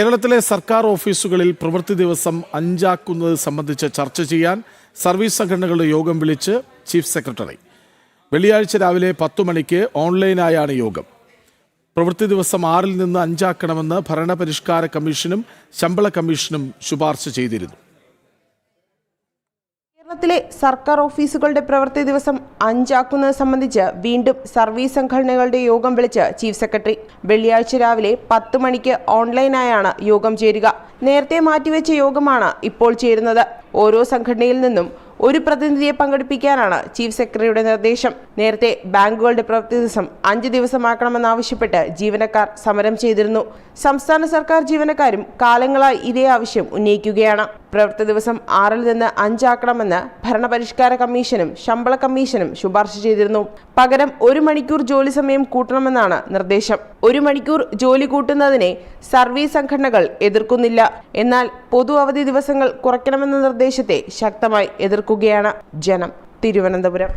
കേരളത്തിലെ സർക്കാർ ഓഫീസുകളിൽ പ്രവൃത്തി ദിവസം അഞ്ചാക്കുന്നത് സംബന്ധിച്ച് ചർച്ച ചെയ്യാൻ സർവീസ് സംഘടനകളുടെ യോഗം വിളിച്ച് ചീഫ് സെക്രട്ടറി. വെള്ളിയാഴ്ച രാവിലെ പത്തു മണിക്ക് ഓൺലൈനായാണ് യോഗം. പ്രവൃത്തി ദിവസം ആറിൽ നിന്ന് അഞ്ചാക്കണമെന്ന് ഭരണപരിഷ്കാര കമ്മീഷനും ശമ്പള കമ്മീഷനും ശുപാർശ ചെയ്തിരുന്നു. കേരളത്തിലെ സർക്കാർ ഓഫീസുകളുടെ പ്രവൃത്തി ദിവസം അഞ്ചാക്കുന്നത് സംബന്ധിച്ച് വീണ്ടും സർവീസ് സംഘടനകളുടെ യോഗം വിളിച്ച് ചീഫ് സെക്രട്ടറി. വെള്ളിയാഴ്ച രാവിലെ പത്ത് മണിക്ക് ഓൺലൈനായാണ് യോഗം ചേരുക. നേരത്തെ മാറ്റിവെച്ച യോഗമാണ് ഇപ്പോൾ ചേരുന്നത്. ഓരോ സംഘടനയിൽ നിന്നും ഒരു പ്രതിനിധിയെ പങ്കെടുപ്പിക്കാനാണ് ചീഫ് സെക്രട്ടറിയുടെ നിർദ്ദേശം. നേരത്തെ ബാങ്കുകളുടെ പ്രവൃത്തി ദിവസം അഞ്ച് ദിവസമാക്കണമെന്നാവശ്യപ്പെട്ട് ജീവനക്കാർ സമരം ചെയ്തിരുന്നു. സംസ്ഥാന സർക്കാർ ജീവനക്കാരും കാലങ്ങളായി ഇതേ ആവശ്യം ഉന്നയിക്കുകയാണ്. പ്രവൃത്തി ദിവസം ആറിൽ നിന്ന് അഞ്ചാക്കണമെന്ന് ഭരണപരിഷ്കാര കമ്മീഷനും ശമ്പള കമ്മീഷനും ശുപാർശ ചെയ്തിരുന്നു. പകരം ഒരു മണിക്കൂർ ജോലി സമയം കൂട്ടണമെന്നാണ് നിർദ്ദേശം. ഒരു മണിക്കൂർ ജോലി കൂട്ടുന്നതിനെ സർവീസ് സംഘടനകൾ എതിർക്കുന്നില്ല. എന്നാൽ പൊതു അവധി ദിവസങ്ങൾ കുറയ്ക്കണമെന്ന നിർദ്ദേശത്തെ ശക്തമായി എതിർക്കുകയാണ് ജനം. തിരുവനന്തപുരം.